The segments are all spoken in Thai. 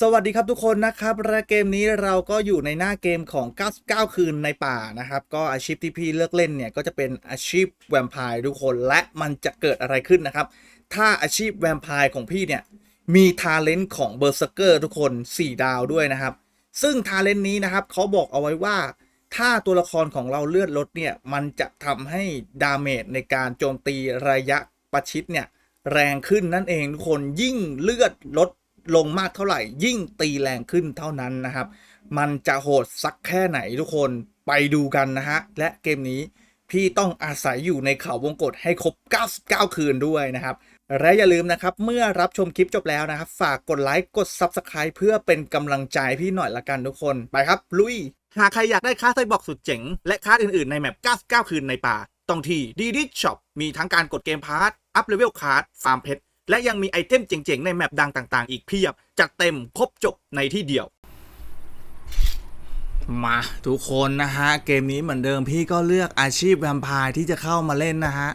สวัสดีครับทุกคนนะครับและเกมนี้เราก็อยู่ในหน้าเกมของ 99 คืนในป่านะครับ ก็อาชีพที่พี่เลือกเล่นเนี่ย ก็จะเป็นอาชีพแวมไพร์ทุกคนและมันจะเกิดอะไรขึ้นนะครับ ถ้าอาชีพแวมไพร์ของพี่เนี่ย มีทาเลนต์ของเบอร์เซอร์เกอร์ทุกคน 4 ดาวด้วยนะครับ ซึ่งทาเลนต์นี้นะครับเขาบอกเอาไว้ว่า ถ้าตัวละครของเราเลือดลดเนี่ย มันจะทำให้ดาเมจในการโจมตีระยะประชิดเนี่ยแรงขึ้นนั่นเองทุกคนยิ่งเลือดลด ลงมากเท่าไหร่ ยิ่งตีแรงขึ้นเท่านั้นนะครับ มันจะโหดสักแค่ไหนทุกคนไปดูกันนะฮะ และเกมนี้พี่ต้องอาศัยอยู่ในเขาวงกฏให้ครบ 99 คืนด้วยนะครับ และอย่าลืมนะครับ เมื่อรับชมคลิปจบแล้วนะครับ ฝากกดไลค์กด Subscribe เพื่อเป็นกำลังใจพี่หน่อยละกันทุกคน ไปครับ ลุย หากใครอยากได้ค่าไส้บอกสุดเจ๋ง และค่าอื่นๆในแมป 99 คืนในป่า ต้องที่ดีดิช็อปมีทั้งการกดเกมพาร์ตอัพเลเวลคาร์ดฟาร์มเพชร และยังมีไอเทมเจ๋งๆ ในแมปดังต่างๆ อีกเพียบ จัดเต็มครบจบในที่เดียว มาทุกคนนะฮะ เกมนี้เหมือนเดิมพี่ก็เลือกอาชีพแวมไพร์ที่จะเข้ามาเล่นนะฮะ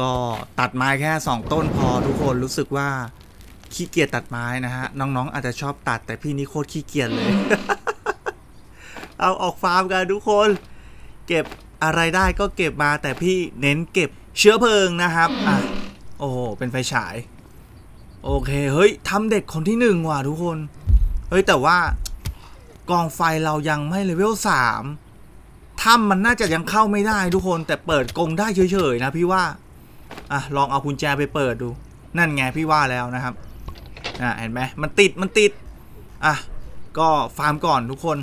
ก็ตัดไม้แค่ 2 ต้นพอทุกคนรู้สึกว่าขี้เกียจตัดไม้นะฮะ น้องๆ อาจจะชอบตัดแต่พี่นี่โคตรขี้เกียจเลย เอาออกฟาร์มกันทุกคน เก็บอะไรได้ก็เก็บมาแต่พี่เน้นเก็บเชื้อเพลิงนะครับอะ โอ้เป็นไฟฉาย โอเค เฮ้ยทำเด็กคนที่หนึ่งว่ะทุกคน เฮ้ย แต่ว่ากองไฟเรายังไม่เลเวลสามถ้ำมันน่าจะยังเข้าไม่ได้ทุกคน แต่เปิดกงได้เฉยๆนะพี่ว่า อะ ลองเอากุญแจไปเปิดดู นั่นไงพี่ว่าแล้วนะครับ อะ เห็นไหมมันติด มันติด อะ ก็ฟาร์มก่อนทุกคน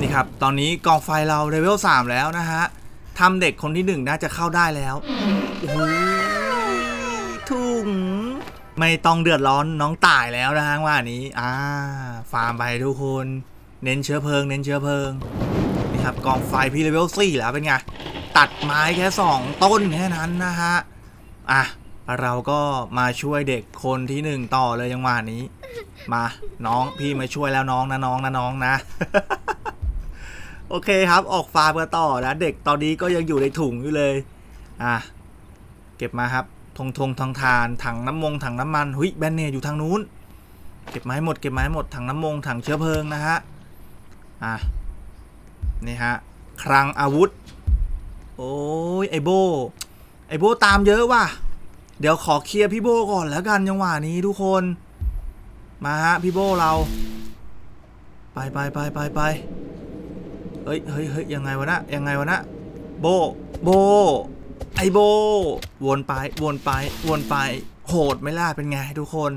นี่ครับ ตอนนี้กองไฟเราเลเวล3แล้วนะฮะทำเด็กคนที่หนึ่งน่าจะเข้าได้แล้ว โอ้โห ไม่ต้องเดือดร้อนน้องตายแล้วนะฮะว่านี้ อ่า ฟาร์มไปทุกคน เน้นเชื้อเพลิง เน้นเชื้อเพลิง นี่ครับกองไฟพี่เลเวล4แล้วเป็นไง ตัดไม้แค่2ต้นแค่นั้นนะฮะ อะ เราก็มาช่วยเด็กคนที่หนึ่งต่อเลยยังหวะนี้ มาน้องพี่มาช่วยแล้วน้องนะน้องนะน้องนะโอเคครับ ออกฟาร์มกันต่อนะ เด็กตอนนี้ก็ยังอยู่ในถุงอยู่เลย อะ เก็บมาครับ ทงทงทางทานถังน้ำมงถังน้ำมันหุยแบนเนตอยู่ทางนู้น เก็บไม้หมดเก็บไม้หมดถังน้ำมงถังเชื้อเพลิงนะฮะอะนี่ฮะคลังอาวุธ โอ้ยไอโบไอโบตามเยอะว่ะเดี๋ยวขอเคลียร์พี่โบก่อนแล้วกันจังหวะนี้ทุกคน มาฮะพี่โบเรา ไปไปไปไปไปเฮ้ยเฮ้ยเฮ้ยยังไงวะนะยังไงวะนะโบโบ ไอโบ วนไป วนไป วนไป โหดไม่ล่ะเป็นไงทุกคน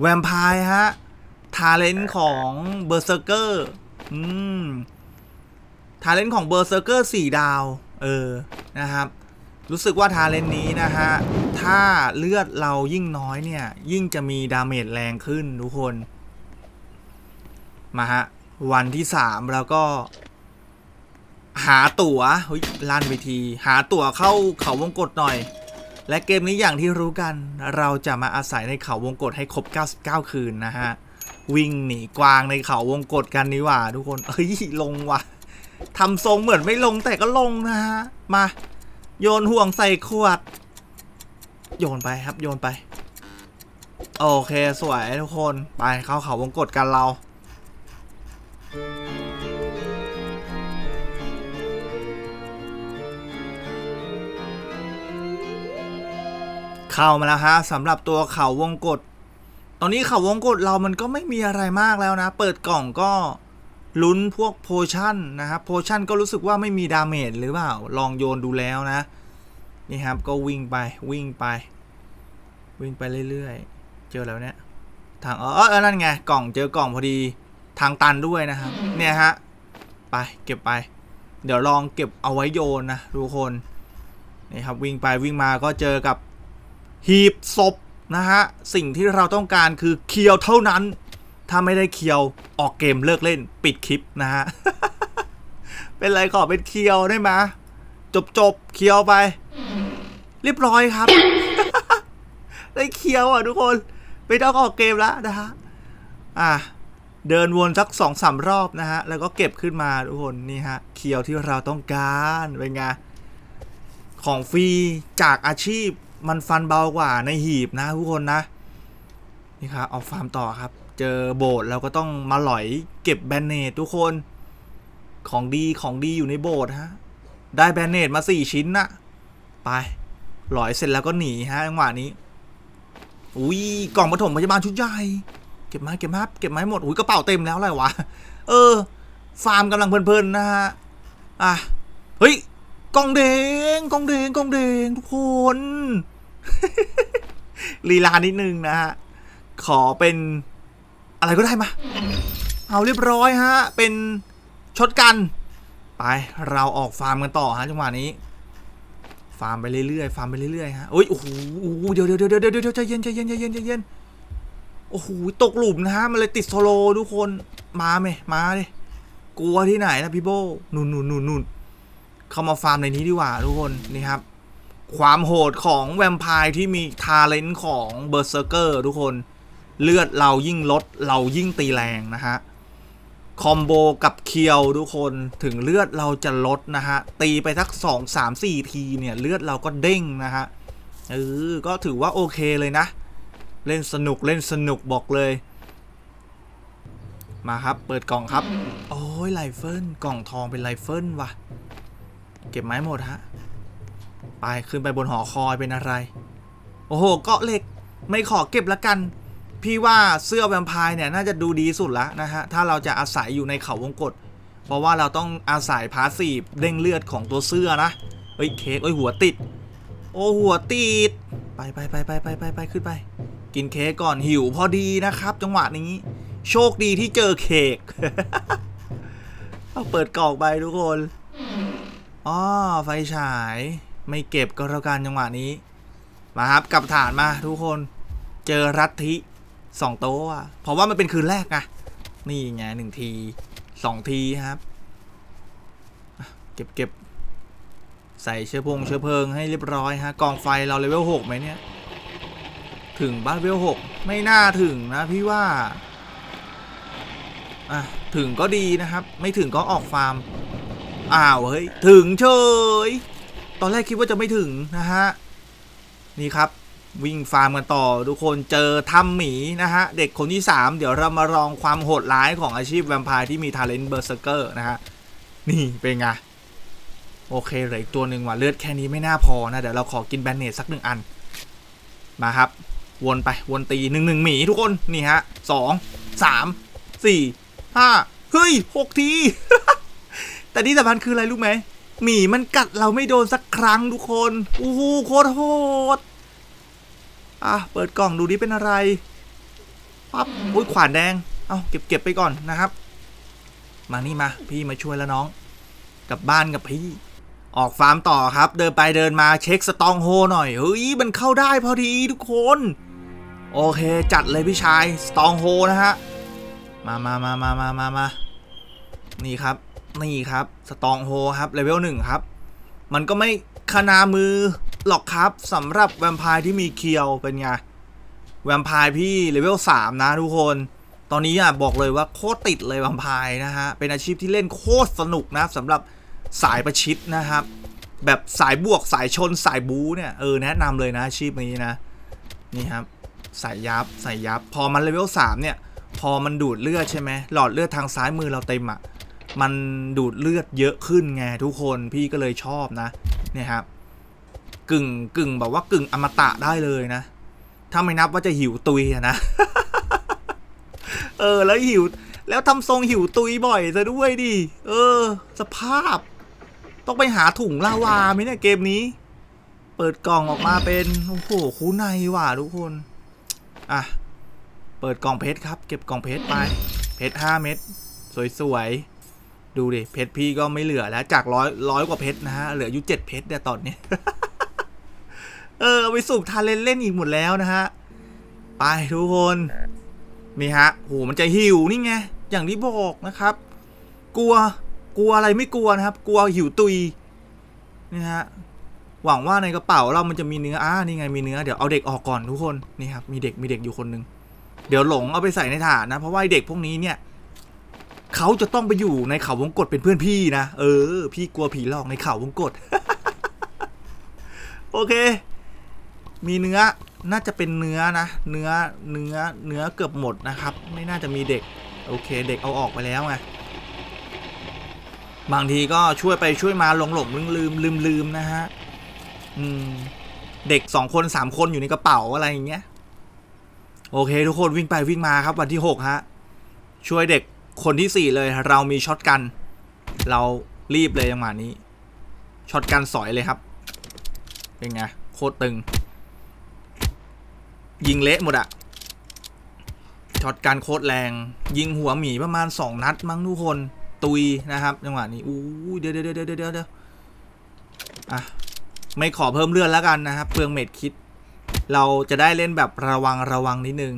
แวมไพร์ฮะ ทาเลนต์ของเบอร์เซอร์เกอร์ อืม ทาเลนต์ของเบอร์เซอร์เกอร์สี่ดาว เออ นะครับ รู้สึกว่าทาเลนต์นี้นะฮะ ถ้าเลือดเรายิ่งน้อยเนี่ย ยิ่งจะมีดาเมจแรงขึ้นทุกคน มาฮะ วันที่สามแล้วก็ หาตั๋วเฮ้ยลั่นไปที หาตั๋วเข้าเขาวงกฏหน่อย และเกมนี้อย่างที่รู้กัน เราจะมาอาศัยในเขาวงกฏให้ครบ 99 คืนนะฮะ วิ่งหนีกวางในเขาวงกฏกันนี่หว่า ทุกคนเฮ้ยลงว่ะทำทรงเหมือนไม่ลงแต่ก็ลงนะฮะ มา โยนห่วงใส่ขวด โยนไปครับโยนไป โอเคสวยทุกคนไปเข้าเขาวงกฏกันเรา เข้ามาแล้วฮะสำหรับตัวเขาวงกฏตอนนี้เขาวงกฏเรามันก็ไม่มีอะไรมากแล้วนะ เปิดกล่องก็ลุ้นพวกโพชั่นนะครับโพชั่นก็รู้สึกว่าไม่มีดาเมจหรือเปล่า ลองโยนดูแล้วนะ นี่ครับก็วิ่งไปวิ่งไป วิ่งไปเรื่อยๆ เจอแล้วเนี่ยทางอ๋อเออนั่นไงกล่องเจอกล่องพอดีทางตันด้วยนะครับ เนี่ยฮะไปเก็บไป เดี๋ยวลองเก็บเอาไว้โยนนะทุกคนนี่ครับวิ่งไปวิ่งมาก็เจอกับ หีบศพนะฮะ สิ่งที่เราต้องการคือเคียวเท่านั้น ถ้าไม่ได้เคียวออกเกมเลิกเล่นปิดคลิปนะฮะ เป็นไรขอเป็นเคียวได้ไหมจบจบเคียวไป เรียบร้อยครับ ได้เคียวอะทุกคนไม่ต้องออกเกมแล้วนะฮะอะเดินวนสักสองสามรอบนะฮะ แล้วก็เก็บขึ้นมาทุกคนนี่ฮะเคียวที่เราต้องการเป็นไงของฟรีจากอาชีพ มันฟันเบากว่าในหีบนะทุกคนนะ นี่ครับออกฟาร์มต่อครับ เจอโบสถ์เราก็ต้องมาหลอยเก็บแบนเนตทุกคน ของดีของดีอยู่ในโบสถ์ฮะ ได้แบนเนตมาสี่ชิ้นนะไป หลอยเสร็จแล้วก็หนีฮะจังหวะนี้ อุ้ยกล่องปฐมพยาบาลชุดใหญ่ เก็บมาเก็บมาเก็บมาให้หมด อุ้ยกระเป๋าเต็มแล้วอะไรวะ เออ ฟาร์มกำลังเพลินๆนะฮะ อะ เฮ้ย กองแดงกองแดงกองแดงทุกคนลีลานิดนึงนะฮะ ขอเป็นอะไรก็ได้มา เอาเรียบร้อยฮะ เป็นช็อตกัน ไปเราออกฟาร์มกันต่อฮะจังหวะนี้ ฟาร์มไปเรื่อยๆฟาร์มไปเรื่อยๆฮะโอ้ยโอ้โหเดี๋ยวเดี๋ยวเดี๋ยวเดี๋ยวเดี๋ยวใจเย็นใจเย็นใจเย็นใจเย็นโอ้โหตกหลุมนะฮะมันเลยติดโซโลทุกคนมาไหมมาดิกลัวที่ไหนนะพี่โบนุ่นนุ่นนุ่นนุ่น เข้ามาฟาร์มในนี้ดีกว่าทุกคนนี่ครับ ความโหดของแวมไพร์ที่มีทาเลนต์ของเบอร์เซอร์เกอร์ทุกคนเลือดเรายิ่งลดเรายิ่งตีแรงนะฮะคอมโบกับเคียวทุกคนถึงเลือดเราจะลดนะฮะ ตีไปสักสองสามสี่ทีเนี่ย เลือดเราก็เด้งนะฮะเออก็ถือว่าโอเคเลยนะ เล่นสนุกเล่นสนุกบอกเลย มาครับ เปิดกล่องครับ โอ้ยไลเฟิลกล่องทองเป็นไลเฟิลว่ะ เก็บไม้หมดฮะ ไปขึ้นไปบนหอคอยเป็นอะไร โอ้โห เกาะเหล็ก ไม่ขอเก็บละกัน พี่ว่าเสื้อแวมไพร์เนี่ยน่าจะดูดีสุดละนะฮะ ถ้าเราจะอาศัยอยู่ในเขาวงกฏเพราะว่าเราต้องอาศัยพาสซีฟเด้งเลือดของตัวเสื้อนะ เอ้ยเค้กเอ้ยหัวติด โอ้หัวติด ไปไปไปไปไปไปไปขึ้นไป กินเค้กก่อนหิวพอดีนะครับ จังหวะนี้ โชคดีที่เจอเค้กเอาเปิดกล่องไปทุกคน อ๋อไฟฉาย ไม่เก็บก็แล้วกันจังหวะนี้ มาครับกลับฐานมาทุกคน เจอรัตทิสองโต๊ะเพราะว่ามันเป็นคืนแรกไงนี่ไงหนึ่งทีสองทีครับ เก็บเก็บใส่เชื้อพงเชื้อเพลิงให้เรียบร้อยฮะกองไฟเราเลเวลหกไหมเนี่ย ถึงบ้านเลเวลหกไม่น่าถึงนะพี่ว่าอะถึงก็ดีนะครับ ไม่ถึงก็ออกฟาร์ม อ้าวเฮ้ยถึงเฉย ตอนแรกคิดว่าจะไม่ถึงนะฮะ นี่ครับวิ่งฟาร์มกันต่อทุกคนเจอถ้ำหมีนะฮะ เด็กคนที่ 3 เดี๋ยวเรามาลองความโหดร้ายของอาชีพแวมไพร์ที่มีทาเลนต์เบอร์เซอร์เกอร์นะฮะ นี่เป็นไง โอเคเหลืออีกตัวหนึ่งว่ะเลือดแค่นี้ไม่น่าพอนะ เดี๋ยวเราขอกินแบนเนตสักหนึ่งอัน มาครับ วนไปวนตีหนึ่งหนึ่งหมีทุกคนนี่ฮะสองสามสี่ห้าเฮ้ยหกที แต่ที่สำคัญคืออะไรรู้ไหมหมีมันกัดเราไม่โดนสักครั้งทุกคนอู้หูโคตรโหดอะเปิดกล่องดูดิเป็นอะไรปั๊บอุ้ยขวานแดงเอาเก็บเก็บไปก่อนนะครับ มานี่มาพี่มาช่วยแล้วน้องกลับบ้านกับพี่ ออกฟาร์มต่อครับ เดินไปเดินมาเช็คสตองโฮหน่อยเฮ้ยมันเข้าได้พอดีทุกคน โอเคจัดเลยพี่ชายสตองโฮนะฮะมามามามามามามานี่ครับ นี่ครับสตองโฮครับเลเวลหนึ่งครับ มันก็ไม่คนามือหรอกครับสำหรับแวมไพร์ที่มีเคียวเป็นไง แวมไพร์พี่เลเวล3นะทุกคน ตอนนี้อะบอกเลยว่าโคตรติดเลยแวมไพร์นะฮะ เป็นอาชีพที่เล่นโคตรสนุกนะสำหรับสายประชิดนะครับ แบบสายบวกสายชนสายบู๊เนี่ยเออแนะนำเลยนะอาชีพนี้นะ นี่ครับสายยับสายยับ พอมันเลเวล3เนี่ย พอมันดูดเลือดใช่ไหมหลอดเลือดทางซ้ายมือเราเต็มอะ มันดูดเลือดเยอะขึ้นไงทุกคนพี่ก็เลยชอบนะเนี่ยครับกึ่งกึ่งแบบว่ากึ่งอมตะได้เลยนะ ถ้าไม่นับว่าจะหิวตุยนะ เออแล้วหิว แล้วทำทรงหิวตุยบ่อยซะด้วยดิ เออ สภาพ ต้องไปหาถุงลาวาไหมเนี่ยเกมนี้ เปิดกล่องออกมาเป็น โอ้โหคูในว่ะทุกคน อะ เปิดกล่องเพชรครับ เก็บกล่องเพชรไป เพชรห้าเม็ดสวยๆ ดูดิ เพชรพี่ก็ไม่เหลือแล้ว จากร้อยร้อยกว่าเพชรนะฮะ เหลืออยู่เจ็ดเพชรเนี่ยตอนนี้ เออเอาไปสูบทาเลนเล่นอีกหมดแล้วนะฮะ ไปทุกคน นี่ฮะโหมันจะหิวนี่ไง อย่างที่บอกนะครับ กลัว กลัวอะไรไม่กลัวนะครับ กลัวหิวตุย นี่ฮะ หวังว่าในกระเป๋าเรามันจะมีเนื้อ อ่า นี่ไงมีเนื้อ เดี๋ยวเอาเด็กออกก่อนทุกคน นี่ครับ มีเด็ก มีเด็กอยู่คนหนึ่งเดี๋ยวหลงเอาไปใส่ในถาดนะ เพราะว่าเด็กพวกนี้เนี่ย เขาจะต้องไปอยู่ในเขาวงกฏเป็นเพื่อนพี่นะ เออ พี่กลัวผีหลอกในเขาวงกฏโอเค มีเนื้อน่าจะเป็นเนื้อนะ เนื้อเนื้อเนื้อเกือบหมดนะครับ ไม่น่าจะมีเด็ก โอเค เด็กเอาออกไปแล้วไงบางทีก็ช่วยไปช่วยมาหลงหลงลืมลืมลืมลืมนะฮะอืมเด็กสองคนสามคนอยู่ในกระเป๋าอะไรอย่างเงี้ย โอเค ทุกคนวิ่งไปวิ่งมาครับวันที่หกฮะช่วยเด็ก คนที่สี่เลยเรามีช็อตกัน เรารีบเลยจังหวะนี้ช็อตกันสอยเลยครับ เป็นไงโคตรตึง ยิงเละหมดอะช็อตกันโคตรแรง ยิงหัวหมีประมาณสองนัดมั้งทุกคนตุยนะครับจังหวะนี้อู้ยเดี๋ยวเดี๋ยวเดี๋ยวเดี๋ยวเดี๋ยวอะไม่ขอเพิ่มเลือดแล้วกันนะครับเปลืองเม็ดคิด เราจะได้เล่นแบบระวังระวังนิดนึง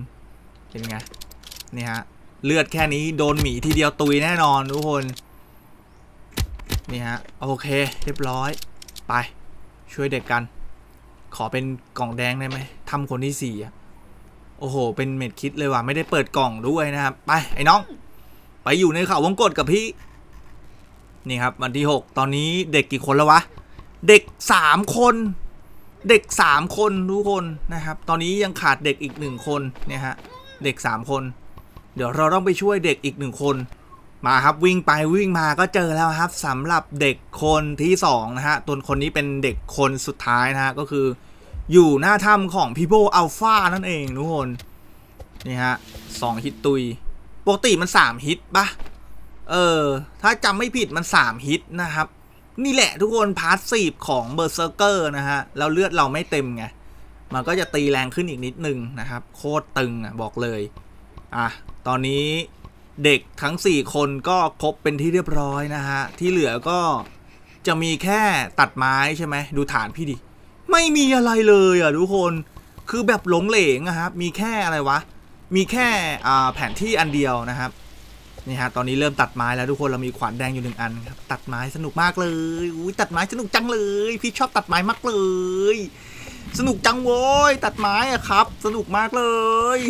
เป็นไงนี่ฮะ เลือดแค่นี้โดนหมีทีเดียวตุยแน่นอนทุกคน นี่ฮะ โอเค เรียบร้อย ไป ช่วยเด็กกัน ขอเป็นกล่องแดงได้ไหมทำคนที่สี่อะโอ้โห เป็นเม็ดคิดเลยว่ะ ไม่ได้เปิดกล่องด้วยนะครับ ไป ไอ้น้อง ไปอยู่ในเขาวงกดกับพี่ นี่ครับ วันที่หกตอนนี้เด็กกี่คนแล้ววะ เด็กสามคน เด็กสามคนทุกคนนะครับ ตอนนี้ยังขาดเด็กอีกหนึ่งคนเนี่ยฮะ เด็กสามคน เดี๋ยวเราต้องไปช่วยเด็กอีกหนึ่งคน มาครับวิ่งไปวิ่งมาก็เจอแล้วครับสำหรับเด็กคนที่สองนะฮะตัวคนนี้เป็นเด็กคนสุดท้ายนะฮะก็คือ อยู่หน้าถ้ำของ People Alpha นั่นเองทุกคนนี่ฮะสองฮิตตุยปกติมันสามฮิตปะเออ ถ้าจำไม่ผิดมันสามฮิตนะครับ นี่แหละทุกคนพาสซีฟของเบอร์เซอร์เกอร์นะฮะแล้วเลือดเราไม่เต็มไงมันก็จะตีแรงขึ้นอีกนิดนึงนะครับ โคตรตึงอะบอกเลย อะ ตอนนี้เด็กทั้ง 4 คนก็ครบเป็นที่เรียบร้อยนะฮะ ที่เหลือก็จะมีแค่ตัดไม้ใช่ไหม ดูฐานพี่ดิ ไม่มีอะไรเลยอะทุกคน คือแบบหลงเหลงอะครับ มีแค่อะไรวะ มีแค่แผนที่อันเดียวนะครับ นี่ฮะ ตอนนี้เริ่มตัดไม้แล้วทุกคน เรามีขวานแดงอยู่หนึ่งอันครับ ตัดไม้สนุกมากเลย อุ้ยตัดไม้สนุกจังเลย พี่ชอบตัดไม้มากเลย สนุกจังโว้ย ตัดไม้อะครับ สนุกมากเลย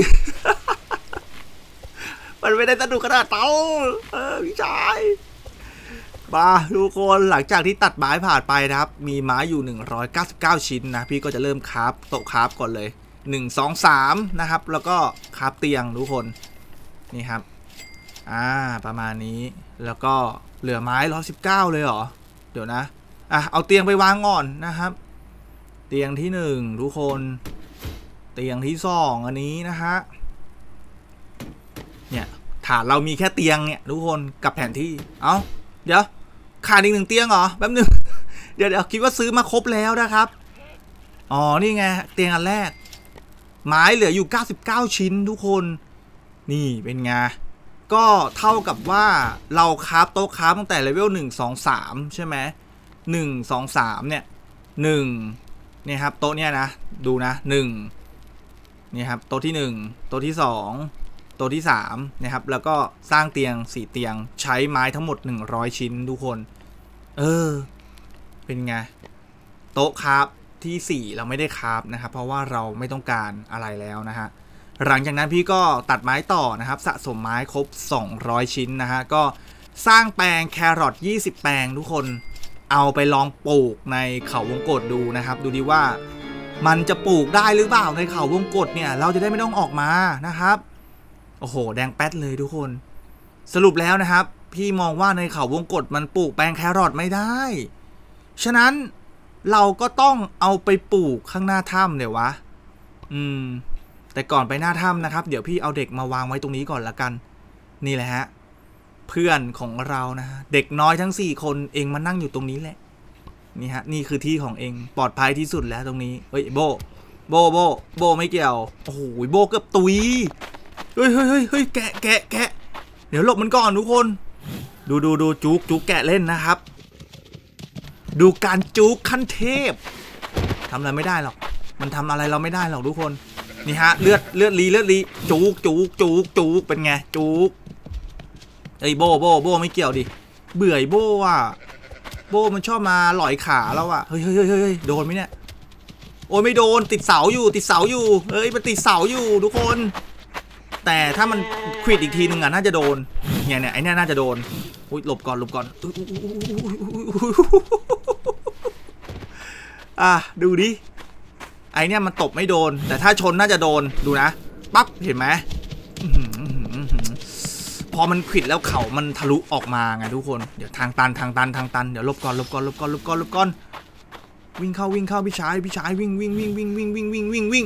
มันไม่ได้สนุกขนาดเตาเออพี่ชายมาทุกคนหลังจากที่ตัดไม้ผ่านไปนะครับ มีไม้อยู่ 199 ชิ้นนะ พี่ก็จะเริ่มคราฟโต๊ะคราฟก่อนเลย 1 2 3 นะครับ แล้วก็คราฟเตียงทุกคนนี่ครับ อ่าประมาณนี้แล้วก็เหลือไม้ 119 เลยเหรอ เดี๋ยวนะ อะ เอาเตียงไปวางก่อนนะครับ เตียงที่หนึ่งทุกคน เตียงที่สองอันนี้นะฮะ เนี่ยฐานเรามีแค่เตียงเนี่ยทุกคนกับแผนที่ เอาเดี๋ยวขาดอีกหนึ่งเตียงเหรอแป๊บนึงเดี๋ยวเดี๋ยวคิดว่าซื้อมาครบแล้วนะครับ อ๋อ นี่ไง เตียงอันแรก ไม้เหลืออยู่ 99 ชิ้นทุกคน นี่เป็นไง ก็เท่ากับว่าเราคราฟโต๊ะคราฟตั้งแต่เลเวล1 2 3 ใช่ไหมหนึ่งสองสามเนี่ยหนึ่งเนี่ยครับโต๊ะเนี่ยนะ ดูนะหนึ่งนี่ครับโต๊ะที่หนึ่งโต๊ะที่สอง ต๊ะที่สามนะครับแล้วก็สร้างเตียงสี่เตียงใช้ไม้ทั้งหมด 100 ชิ้นทุกคน เออ เป็นไง โต๊ะคราฟที่ 4 เราไม่ได้คราฟนะครับ เพราะว่าเราไม่ต้องการอะไรแล้วนะฮะหลังจากนั้นพี่ก็ตัดไม้ต่อนะครับ สะสมไม้ครบ 200 ชิ้นนะฮะก็สร้างแปลงแครอท20 แปลงทุกคนเอาไปลองปลูกในเขาวงกตดูนะครับ ดูดีว่ามันจะปลูกได้หรือเปล่าในเขาวงกตเนี่ย เราจะได้ไม่ต้องออกมานะครับ โอ้โห แดงแป๊ดเลยทุกคน สรุปแล้วนะครับ พี่มองว่าในเขาวงกตมันปลูกแปลงแครอทไม่ได้ ฉะนั้นเราก็ต้องเอาไปปลูกข้างหน้าถ้ำเดี๋ยววะ อืม แต่ก่อนไปหน้าถ้ำนะครับ เดี๋ยวพี่เอาเด็กมาวางไว้ตรงนี้ก่อนละกัน นี่แหละฮะ เพื่อนของเรานะฮะเด็กน้อยทั้งสี่คนเองมานั่งอยู่ตรงนี้แหละ นี่ฮะ นี่คือที่ของเองปลอดภัยที่สุดแล้วตรงนี้ เฮ้ยโบ โบโบโบไม่เกี่ยว โอ้โห โบเกือบตุย เฮ้ยเฮ้ยเฮ้ยแกะแกะแกะเดี๋ยวหลบมันก่อนทุกคน ดูดูดูจุกจุกแกะเล่นนะครับ ดูการจุกขั้นเทพทำอะไรไม่ได้หรอก มันทำอะไรเราไม่ได้หรอกทุกคน นี่ฮะเลือดเลือดรีเลือดรีจุกจุกจุกจุกเป็นไงจุกไอ้ยโบโบโบไม่เกี่ยวดิ เบื่อไอ้โบว่ะ โบมันชอบมาหลอยขาแล้วอะเฮ้ยเฮ้ยเฮ้ยเฮ้ยโดนไหมเนี่ย โอ้ยไม่โดนติดเสาอยู่ติดเสาอยู่ เฮ้ยมันติดเสาอยู่ทุกคน แต่ถ้ามันควิดอีกทีหนึ่งอะน่าจะโดนเนี่ยเนี่ยไอ้นี่น่าจะโดนอุ้ยหลบก่อนหลบก่อนอะดูดิไอไอเนี่มันตบไม่โดน แต่ถ้าชนน่าจะโดนดูนะปั๊บเห็นไหมพอมันขิดแล้วเขามันทะลุออกมาไงทุกคนเดี๋ยวทางตันทางตันทางตันเดี๋ยวลบก่อนลบก่อนลบก่อนลบก่อนลบก่อนวิ่งเข้าวิ่งเข้าพี่ชายพี่ชายวิ่งวิ่งวิ่งวิ่งวิ่งวิ่งวิ่งวิ่งวิ่ง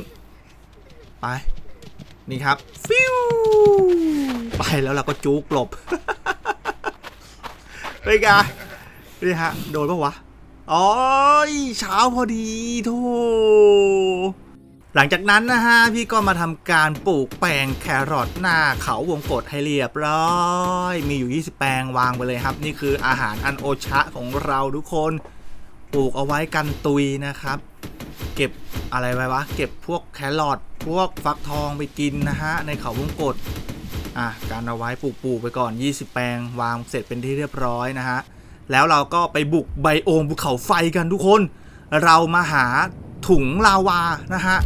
ไป นี่ครับ ฟิวไปแล้วเราก็จุกหลบเฮ้ยกานี่ฮะ โดนปะวะอ๋อยเช้าพอดีโธ่หลังจากนั้นนะฮะ พี่ก็มาทำการปลูกแปลงแครอทหน้าเขาวงกฏให้เรียบร้อย มีอยู่ 20 แปลงวางไปเลยครับ นี่คืออาหารอันโอชะของเราทุกคน ปลูกเอาไว้กันตุยนะครับ เก็บอะไรไว้วะ เก็บพวกแครอทพวกฟักทองไปกินนะฮะ ในเขาวงกฏอะการเอาไว้ปลูกๆไปก่อน 20 แปลง วางเสร็จเป็นที่เรียบร้อยนะฮะ แล้วเราก็ไปบุกไบโอมภูเขาไฟกันทุกคน เรามาหาถุงลาวานะฮะ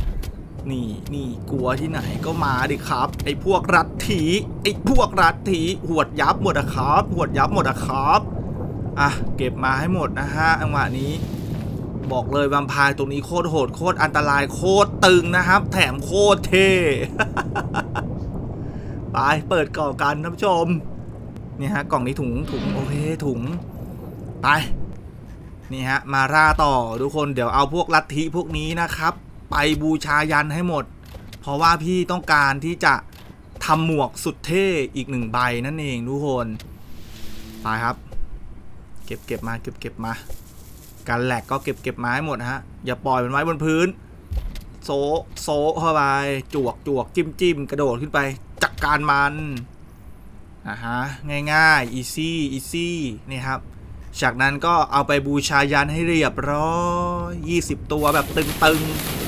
นี่นี่กลัวที่ไหนก็มาดิครับ ไอ้พวกรัฐถีไอ้พวกรัฐถีหวดยับหมดอะครับ หวดยับหมดอะครับ อะเก็บมาให้หมดนะฮะจังหวะนี้ บอกเลยแวมไพร์ตรงนี้โคตรโหดโคตรอันตรายโคตรตึงนะครับ แถมโคตรเท่ไปเปิดกล่องกันท่านผู้ชมนี่ฮะกล่องนี้ถุงถุงโอเคถุงไปนี่ฮะมาร่าต่อทุกคนเดี๋ยวเอาพวกลัทธิพวกนี้นะครับ ไปบูชายันให้หมด เพราะว่าพี่ต้องการที่จะทำหมวกสุดเท่อีกหนึ่งใบนั่นเองทุกคนไปครับ เก็บเก็บมาเก็บเก็บมา การแหลกก็เก็บเก็บมาให้หมดนะฮะ อย่าปล่อยมันไว้บนพื้น โซะโซะเข้าไปจวกจวกจิ้มจิ้มกระโดดขึ้นไป จัดกการมันอ่าฮะง่ายๆอีซี่อีซี่นี่ครับ จากนั้นก็เอาไปบูชายันให้เรียบร้อย20 ตัวแบบตึง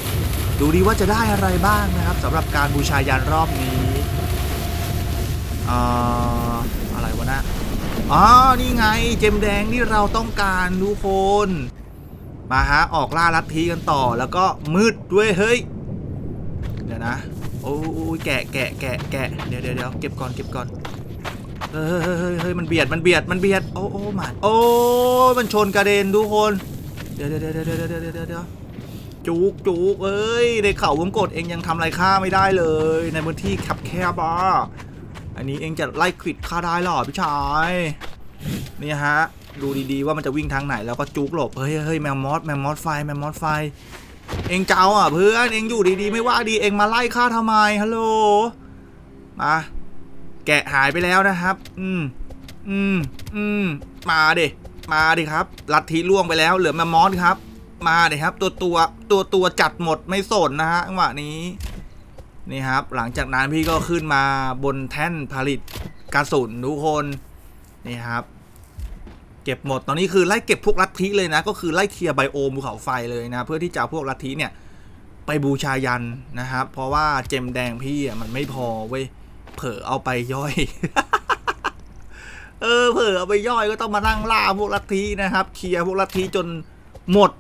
ๆ ดูดีว่าจะได้อะไรบ้างนะครับสำหรับการบูชายันรอบนี้อ่า อ๋อ นี่ไง เจมแดงที่เราต้องการทุกคน มาฮะ ออกล่าลัทธิกันต่อแล้วก็มืดด้วย เฮ้ย เดี๋ยวนะ โอ้ยแกะแกะแกะแกะเดี๋ยวเดี๋ยวเดี๋ยวเก็บก่อนเก็บก่อนเฮ้ยเฮ้ยเฮ้ยมันเบียดมันเบียดมันเบียด โอ้โอ้หมัดโอ้มันชนกระเด็นทุกคน เดี๋ยวเดี๋ยวเดี๋ยวเดี๋ยวเดี๋ยวเดี๋ยวจุกจุกเอ้ยในเข่าวงกดเองยังทำอะไรข้าไม่ได้เลย ในพื้นที่แคบแคบอะ อันนี้เองจะไล่ควิดข้าได้หรอพี่ชายนี่ฮะดูดีๆว่ามันจะวิ่งทางไหนแล้วก็จุกหลบเฮ้ยเฮ้ยแมมมอสแมมมอสไฟแมมมอสไฟ เองเจ้าอะเพื่อนเองอยู่ดีๆ ไม่ว่าดีเองมาไล่ข้าทำไมฮัลโหลมาแกะหายไปแล้วนะครับ อืมอืมอืมมาดิมาดิครับ ลัทธิล่วงไปแล้วเหลือแมมมอสครับ มาดิครับ ตัวตัวตัวตัวจัดหมดไม่สนนะฮะจังหวะนี้ นี่ครับ หลังจากนั้นพี่ก็ขึ้นมาบนแท่นผลิตกระสุนทุกคนนี่ครับ เก็บหมดตอนนี้คือไล่เก็บพวกลัทธิเลยนะ ก็คือไล่เคลียร์ไบโอมภูเขาไฟเลยนะ เพื่อที่จะพวกลัทธิเนี่ยไปบูชายันนะครับ เพราะว่าเจมแดงพี่อะมันไม่พอเว้ยเผลอเอาไปย่อยเออเผลอเอาไปย่อยก็ต้องมานั่งล่าพวกลัทธินะครับ เคลียร์พวกลัทธิจนหมด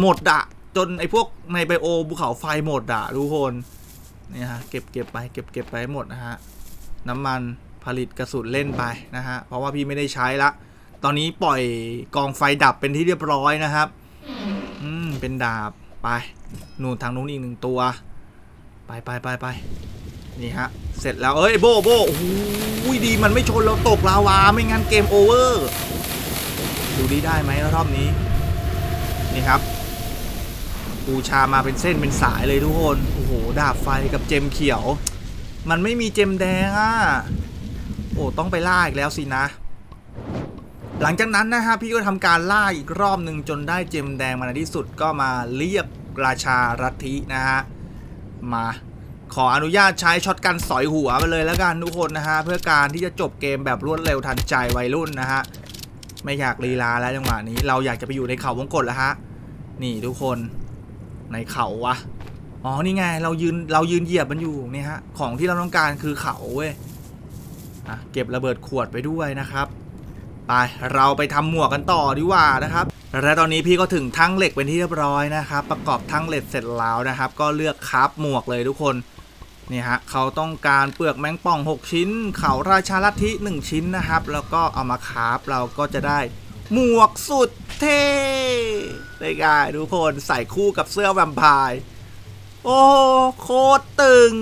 หมดอะจนไอ้พวกในไบโอภูเขาไฟหมดอะทุกคน นี่ยฮะเก็บเก็บไปเก็บเก็บไปหมดนะฮะน้ำมันผลิตกระสุนเล่นไปนะฮะเพราะว่าพี่ไม่ได้ใช้ละ ตอนนี้ปล่อยกองไฟดับเป็นที่เรียบร้อยนะครับ อืมเป็นดาบไปนู่นทางนู้นอีกหนึ่งตัว ไปไปไปไปนี่ฮะเสร็จแล้วเอ้ยโบโบโอ้โหดีมันไม่ชนเราตกลาวาไม่งั้นเกมโอเวอร์ดูดีได้ไหมรอบนี้นี่ครับบูชามาเป็นเส้นเป็นสายเลยทุกคน ดาบไฟกับเจมเขียว มันไม่มีเจมแดงอะ โอ้ต้องไปล่าอีกแล้วสินะ หลังจากนั้นนะฮะพี่ก็ทำการล่าอีกรอบหนึ่งจนได้เจมแดงมาในที่สุดก็มาเรียกราชารัฐินะฮะ มาขออนุญาตใช้ช็อตกันสอยหัวไปเลยแล้วกันทุกคนนะฮะ เพื่อการที่จะจบเกมแบบรวดเร็วทันใจวัยรุ่นนะฮะ ไม่อยากลีลาแล้วจังหวะนี้ เราอยากจะไปอยู่ในเขาวงกตแล้วฮะ นี่ทุกคนในเขาวะ อ๋อนี่ไงเรายืนเรายืนเหยียบมันอยู่เนี่ยฮะของที่เราต้องการคือเขาเว้ยอะเก็บระเบิดขวดไปด้วยนะครับไปเราไปทำหมวกกันต่อดีกว่านะครับและตอนนี้พี่ก็ถึงทั้งเหล็กเป็นที่เรียบร้อยนะครับ ประกอบทั้งเหล็กเสร็จแล้วนะครับ ก็เลือกคราฟหมวกเลยทุกคนนี่ฮะเขาต้องการเปลือกแมงป่อง 6 ชิ้น เขาราชาลัทธิ1ชิ้นนะครับ แล้วก็เอามาคราฟเราก็จะได้หมวกสุดเท่ได้ง่ายทุกคนใส่คู่กับเสื้อแวมไพร์ โอ้โคตรตึง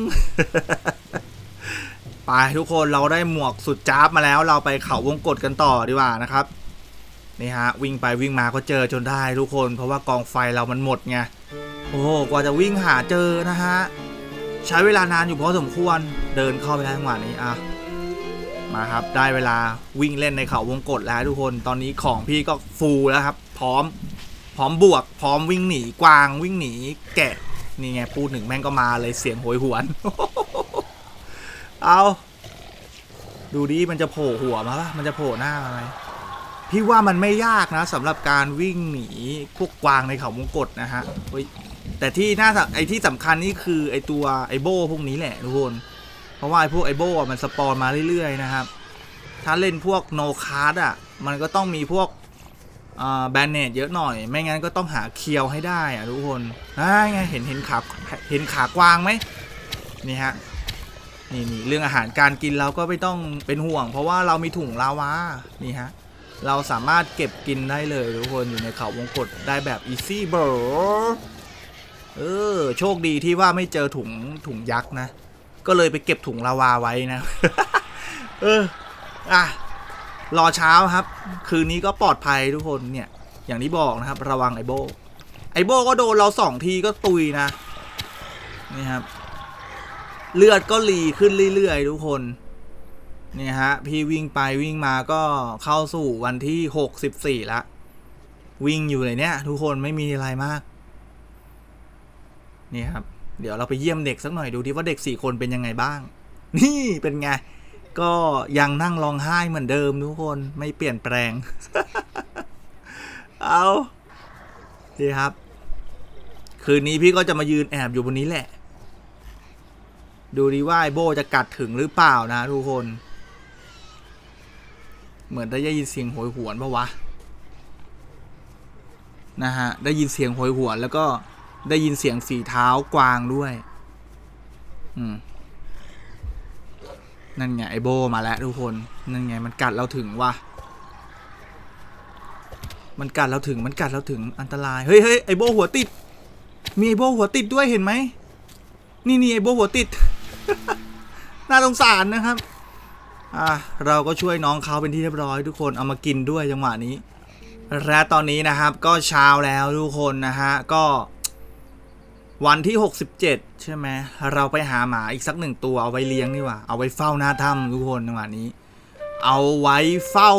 ไปทุกคนเราได้หมวกสุดจ้าบมาแล้ว เราไปเขาวงกตกันต่อดีกว่านะครับ นี่ฮะ วิ่งไปวิ่งมาก็เจอจนได้ทุกคน เพราะว่ากองไฟเรามันหมดไง โอ้กว่าจะวิ่งหาเจอนะฮะ ใช้เวลานานอยู่พอสมควร เดินเข้าไปได้จังหวะนี้อะ มาครับ ได้เวลาวิ่งเล่นในเขาวงกตแล้วทุกคน ตอนนี้ของพี่ก็ฟูลแล้วครับ พร้อม พร้อมบวก พร้อมวิ่งหนีกวางวิ่งหนีแกะ นี่ไงพูดหนึ่งแม่งก็มาเลยเสียงโหยหวน เอาดูดิมันจะโผล่หัวมาปะมันจะโผล่หน้ามาไหมพี่ว่ามันไม่ยากนะสำหรับการวิ่งหนีพวกกวางในเขาวงกตนะฮะแต่ที่น่าสไอที่สำคัญนี่คือไอตัวไอโบพวกนี้แหละทุกคนเพราะว่าไอพวกไอโบมันสปอนมาเรื่อยๆนะครับ ถ้าเล่นพวกโนคาร์ดอะมันก็ต้องมีพวก แบนเนตเยอะหน่อย ไม่งั้นก็ต้องหาเคียวให้ได้อะทุกคนอ่าไงเห็นเห็นขาเห็นขากวางไหมนี่ฮะนี่นี่เรื่องอาหารการกินเราก็ไม่ต้องเป็นห่วง เพราะว่าเรามีถุงลาวานี่ฮะเราสามารถเก็บกินได้เลยทุกคนอยู่ในเขาวงกตได้แบบอีซี่เบอร์เออโชคดีที่ว่าไม่เจอถุงถุงยักษ์นะ ก็เลยไปเก็บถุงลาวาไว้นะ เอออะ รอเช้าครับ คืนนี้ก็ปลอดภัยทุกคนเนี่ย อย่างที่บอกนะครับ ระวังไอโบไอโบก็โดนเราสองทีก็ตุยนะนี่ครับ เลือดก็รีขึ้นเรื่อยๆทุกคนนี่ฮะ พี่วิ่งไปวิ่งมาก็เข้าสู่วันที่หกสิบสี่ละ วิ่งอยู่เลยเนี่ย ทุกคนไม่มีอะไรมาก นี่ครับ เดี๋ยวเราไปเยี่ยมเด็กสักหน่อยดูดิว่าเด็กสี่คนเป็นยังไงบ้าง นี่เป็นไง ก็ยังนั่งร้องไห้เหมือนเดิมทุกคนไม่เปลี่ยนแปลง เอาดีครับ คืนนี้พี่ก็จะมายืนแอบอยู่บนนี้แหละ ดูดีว่าไอโบจะกัดถึงหรือเปล่านะทุกคน เหมือนได้ยินเสียงโหยหวนปะวะ นะฮะ ได้ยินเสียงโหยหวนแล้วก็ได้ยินเสียงฝีเท้ากวางด้วย อืม นั่นไงไอโบมาแล้วทุกคน นั่นไงมันกัดเราถึงวะมันกัดเราถึงมันกัดเราถึงอันตราย เฮ้ยเฮ้ยไอโบหัวติด มีไอโบหัวติดด้วยเห็นไหม นี่นี่ไอโบหัวติด น่าสงสารนะครับ อะเราก็ช่วยน้องเขาเป็นที่เรียบร้อยทุกคน เอามากินด้วยจังหวะนี้ และตอนนี้นะครับก็เช้าแล้วทุกคนนะฮะก็ วันที่ 67 ใช่ไหมเราไปหาหมาอีกสักหนึ่งตัวเอาไว้เลี้ยงนี่ว่า เอาไว้เฝ้าหน้าถ้ำทุกคนจังหวะนี้ เอาไว้เฝ้า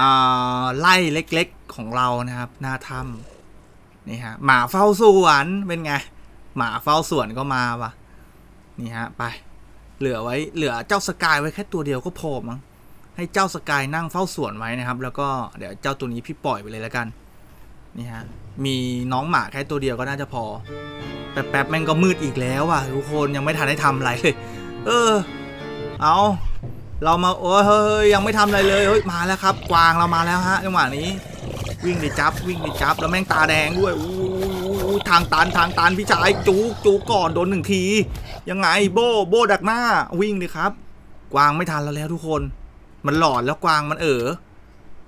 อ่าไล่เล็กๆของเรานะครับ หน้าถ้ำนี่ฮะหมาเฝ้าสวนเป็นไง หมาเฝ้าสวนก็มาว่ะนี่ฮะไป เหลือไว้เหลือเจ้าสกายไว้แค่ตัวเดียวก็พอมั้งให้เจ้าสกายนั่งเฝ้าสวนไว้นะครับ แล้วก็เดี๋ยวเจ้าตัวนี้พี่ปล่อยไปเลยแล้วกัน นี่ฮะ มีน้องหมาแค่ตัวเดียวก็น่าจะพอ แป๊บๆแม่งก็มืดอีกแล้วอะทุกคนยังไม่ทันได้ทำอะไรเลย เออ เอาเรามาโอ้ยเฮ้ยยังไม่ทำอะไรเลยเฮ้ยมาแล้วครับ กวางเรามาแล้วฮะจังหวะนี้ วิ่งดิจับ วิ่งดิจับ แล้วแม่งตาแดงด้วยอู้ทางตันทางตันพี่ชายจูกจูกก่อนโดนหนึ่งที ยังไงโบโบดักหน้า วิ่งดิครับ กวางไม่ทันเราแล้วทุกคน มันหลอนแล้วกวางมันเออ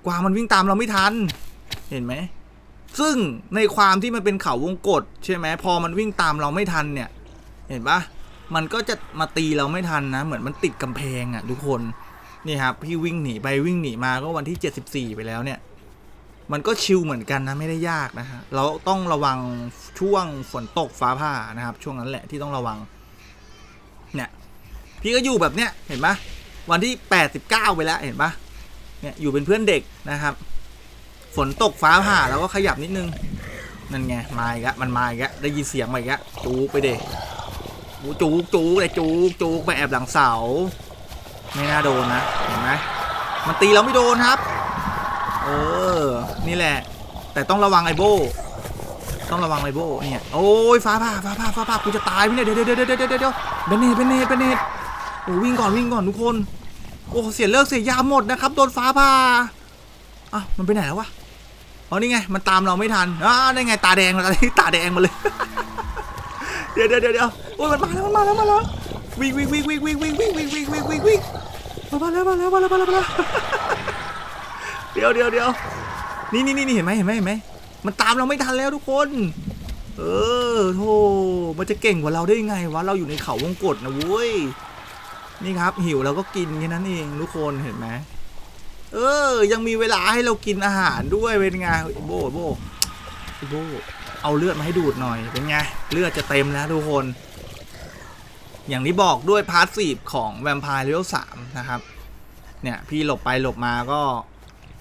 กวางมันวิ่งตามเราไม่ทัน เห็นไหม ซึ่งในความที่มันเป็นเขาวงกฏใช่ไหมพอมันวิ่งตามเราไม่ทันเนี่ย เห็นปะมันก็จะมาตีเราไม่ทันนะ เหมือนมันติดกำแพงอะ่ะทุกคนนี่ครับพี่วิ่งหนีไปวิ่งหนีมาก็วันที่ 74 ไปแล้วเนี่ย มันก็ชิลเหมือนกันนะไม่ได้ยากนะฮะเราต้องระวังช่วงฝนตกฟ้าผ่านะครับ ช่วงนั้นแหละที่ต้องระวัง เนี่ย พี่ก็อยู่แบบเนี้ยเห็นปะวันที่ 89 ไปแล้วเห็นปะเนี่ยอยู่เป็นเพื่อนเด็กนะครับ ฝนตกฟ้าผ่าแล้วก็ขยับนิดนึง นั่นไง มาอีกแล้วมันมาอีกแล้วได้ยินเสียงมาอีกแล้วจูกไปเด็จูกจูกเลยจูกจูกไปแอบหลังเสา ไม่น่าโดนนะ เห็นไหมมันตีเราไม่โดนครับ เออ นี่แหละ แต่ต้องระวังไอโบ ต้องระวังไอโบเนี่ย โอ้ยฟ้าผ่าฟ้าผ่าฟ้าผ่ากูจะตายไหมเนี่ยเดี๋ยวเดี๋ยวเดี๋ยวเดี๋ยวเดี๋ยวเดี๋ยวเบนเนตเบนเนตเบนเนตโอ้วิ่งก่อนวิ่งก่อนทุกคน โอ้เสียเลิกเสียยาหมดนะครับโดนฟ้าผ่าอะมันไปไหนแล้ววะ อ๋อนี่ไงมันตามเราไม่ทันอ่าได้ไงตาแดงมาตตาแดงมาเลย เดี๋ยวเดี๋ยวเดี๋ยวโอ้ยมันมาแล้วมันมาแล้วมาแล้ววิ่งวิ่งวิ่งวิ่งวิ่งวิ่งวิ่งวิ่งวิ่งวิ่งวิ่งวิ่งมาแล้วมาแล้วมาแล้วมาแล้วมาแล้วเดี๋ยวเดี๋ยวเดี๋ยวนี่นี่นี่เห็นไหมเห็นไหมเห็นไหมมันตามเราไม่ทันแล้วทุกคน เออโธ่มันจะเก่งกว่าเราได้ยังไงวะเราอยู่ในเขาวงกตนะเว้ยนี่ครับหิวเราก็กินแค่นั้นเองทุกคนเห็นไหม เออ ยังมีเวลาให้เรากินอาหารด้วยเป็นไงโบโบโบเอาเลือดมาให้ดูดหน่อยเป็นไงเลือดจะเต็มแล้วทุกคน อย่างที่บอกด้วยพาร์ทสซีฟของแวมไพร์เลเวลสามนะครับ เนี่ยพี่หลบไปหลบมาก็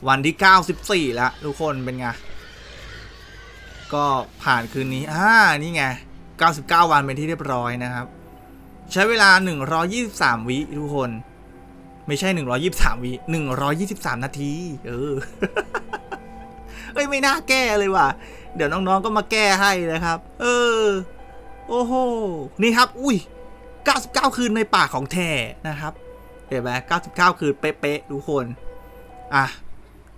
วันที่ 94 แล้วทุกคนเป็นไง ก็ผ่านคืนนี้อ่านี่ไง 99 วันเป็นที่เรียบร้อยนะครับ ใช้เวลา 123 วิทุกคน ไม่ใช่ 123วิ123 นาที เออ เอ้ย ไม่น่าแก้เลยว่ะ เดี๋ยวน้องๆก็มาแก้ให้นะครับ เออ โอ้โห นี่ครับ อุ้ย 99 คืนในป่าของแท้นะครับ เห็นไหม99 คืนเป๊ะๆทุกคน อะ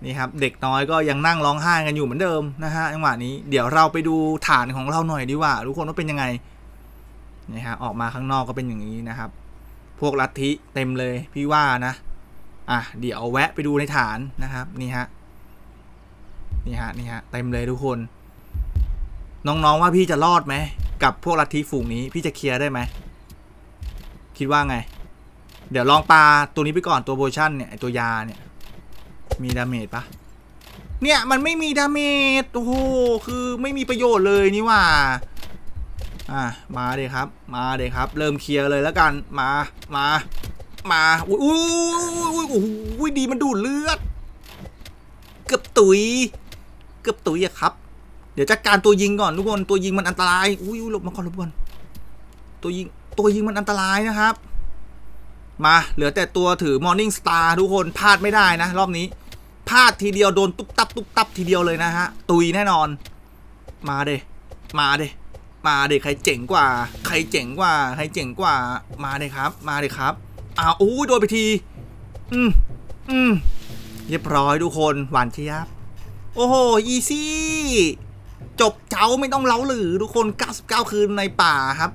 นี่ครับ เด็กน้อยก็ยังนั่งร้องไห้กันอยู่เหมือนเดิมนะฮะจังหวะนี้ เดี๋ยวเราไปดูฐานของเราหน่อยดีกว่า ทุกคนว่าเป็นยังไง นี่ฮะ ออกมาข้างนอกก็เป็นอย่างนี้นะครับ พวกลัทธิเต็มเลยพี่ว่านะ อะเดี๋ยวแวะไปดูในฐานนะครับนี่ฮะนี่ฮะนี่ฮะเต็มเลยทุกคน น้องๆว่าพี่จะรอดไหมกับพวกลัทธิฝูงนี้พี่จะเคลียร์ได้ไหมคิดว่าไง เดี๋ยวลองปลาตัวนี้ไปก่อนตัวโบชั่นเนี่ยตัวยาเนี่ย มีดาเมจปะเนี่ยมันไม่มีดาเมจโอ้โหคือไม่มีประโยชน์เลยนี่ว่า อะมาเลยครับ มาเลยครับ เริ่มเคลียร์เลยแล้วกัน มา มา มาอุ้ยอุ้ยอุ้ยอุ้อุ้ดีมันดูดเลือด เกือบตุย เกือบตุยอะครับ เดี๋ยวจัดการตัวยิงก่อนทุกคน ตัวยิงมันอันตรายอุ้ยอุ้ยหลบมาก่อนหลบก่อน ตัวยิง ตัวยิงมันอันตรายนะครับ มา เหลือแต่ตัวถือ Morning Star ทุกคน พลาดไม่ได้นะ รอบนี้ พลาดทีเดียวโดนตุ๊บตับตุ๊บตับทีเดียวเลยนะฮะ ตุยแน่นอน มาเดมาเด มาเด็กใครเจ๋งกว่า ใครเจ๋งกว่า ใครเจ๋งกว่า มาเดครับ มาเดครับ อ้าวอู้โดนไปที อืมอืมเรียบร้อยทุกคน หวานเชียบ โอ้โห อีซี่ จบเจ้าไม่ต้องเล้าหรือทุกคน 99 คืนในป่าครับ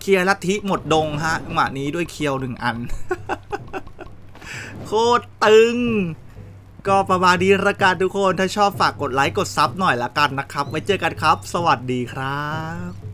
เคลียร์ลัทธิหมดดงฮะจังหวะนี้ด้วยเคียวหนึ่งอัน โคตรตึงก็ประมาณนี้ละกันทุกคน ถ้าชอบฝากกดไลค์ กดซับหน่อยละกันนะครับ ไว้เจอกันครับ สวัสดีครับ